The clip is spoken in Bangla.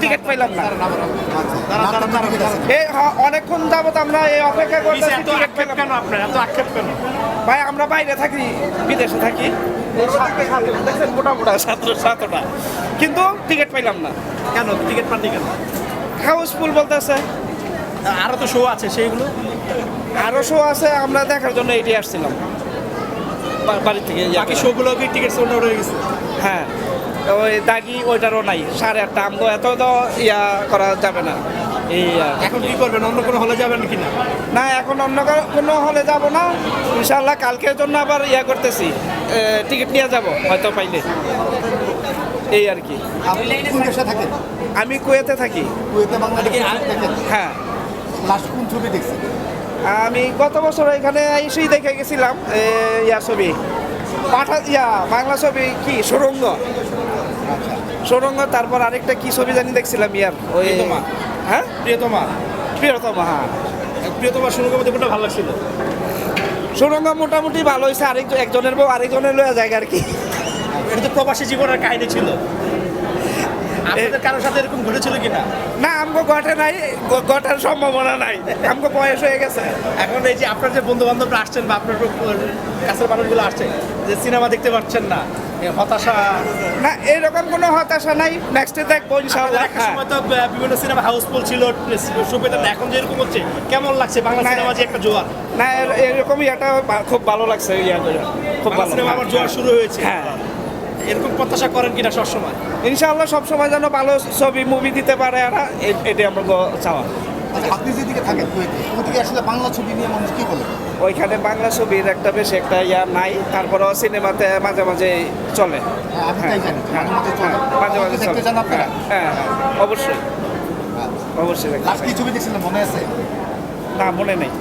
টিকিট পাইলাম না। অনেকক্ষণ যাবত আমরা এই অপেক্ষা করতেছি টিকিট আক্ষেপ পেলাম কেন আপনার? এত আক্ষেপ কেন? ভাই আমরা বাইরে থাকি বিদেশে থাকি। এই সাথে সাথে দেখছেন মোটা মোটা ছাত্র ছাত্রটা কিন্তু টিকিট পাইলাম না। কেন? টিকিট পাননি কেন? হাউসফুল বলতেছে। আরও তো শো আছে সেইগুলো। আরও শো আছে আমরা দেখার জন্য এটি আসছিলাম। বা- বাড়ি থেকে বাকি শোগুলো কি টিকিট সোল্ড আউট হয়ে গেছে? হ্যাঁ। ওই দাগি ওইটারও নাই সাড়ে আটটা। আমগো এত তো ইয়া করা যাবে না। এই এখন কি করবেন? অন্য কোনো হলে যাবেন কিনা? না এখন অন্য কোনো হলে যাব না। ইনশাল্লাহ কালকের জন্য আবার ইয়া করতেছি। টিকিট নিয়ে যাব হয়তো পাইলে। এই আর কি। থাকেন? আমি কুয়েতে থাকি। কুয়েতে বাংলাদেশে হ্যাঁ। লাস্ট কোন ছবি দেখছেন? আমি গত বছর এখানে এসেই দেখে গেছিলাম ইয়া ছবি। পাঠা ইয়া বাংলা ছবি কি? সুরঙ্গ। সুরঙ্গ তারপর আরেকটা কি ছবি জানি দেখছিলাম ইয়ার? ওই। হ্যাঁ? প্রিয়তমা। প্রিয়তমা হ্যাঁ। প্রিয়তমা শুরুর মধ্যে কোনটা ভালো লাগছিল? সুরঙ্গ মোটামুটি ভালো হয়েছে আরেক একজনের বউ আরেকজনের লয়া জায়গা আর কি। এটা তো প্রবাসী জীবনের কাহিনী ছিল। আপনাদের কারোর সাথে এরকম ঘটেছিল কিনা? না আমগো ঘটে নাই ঘটার সম্ভাবনা নাই। আমগো বয়স হয়ে গেছে। এখন এই যে আপনার যে বন্ধু বান্ধবরা আসছেন বা আপনার কাছের মানুষগুলো আসছে যে সিনেমা দেখতে পাচ্ছেন না হতাশা? না এরকম কোনো হতাশা নাই। নেক্সটে দেখব ইনশাআল্লাহ। একটা সময় তো বিভিন্ন সিনেমা হাউসফুল ছিল সুপেতার এখন যেরকম হচ্ছে কেমন লাগছে? বাংলা সিনেমা যে একটা জোয়ার। না এর- এরকমই একটা বা- খুব ভালো লাগছে ইয়া করে। খুব ভালো। সিনেমা আবার জোয়ার শুরু হয়েছে। হ্যাঁ। এরকম প্রত্যাশা করেন কিনা সবসময়? ইনশাআল্লাহ সবসময় যেন ভালো ছবি মুভি দিতে পারে আর এটাই আমার চাওয়া। আপনি যেদিকে থাকেন কুয়েতে ওদিকে আসলে বাংলা ছবি নিয়ে মানুষ কী বলে? ওইখানে বাংলা ছবির একটা বেশ একটা ইয়া নাই তারপরেও সিনেমাতে মাঝে মাঝে চলে। হ্যাঁ, জানি মাঝে মাঝে চলে। হ্যাঁ হ্যাঁ অবশ্যই। অবশ্যই লাস্ট কি ছবি দেখছিলেন মনে আছে? না মনে নেই।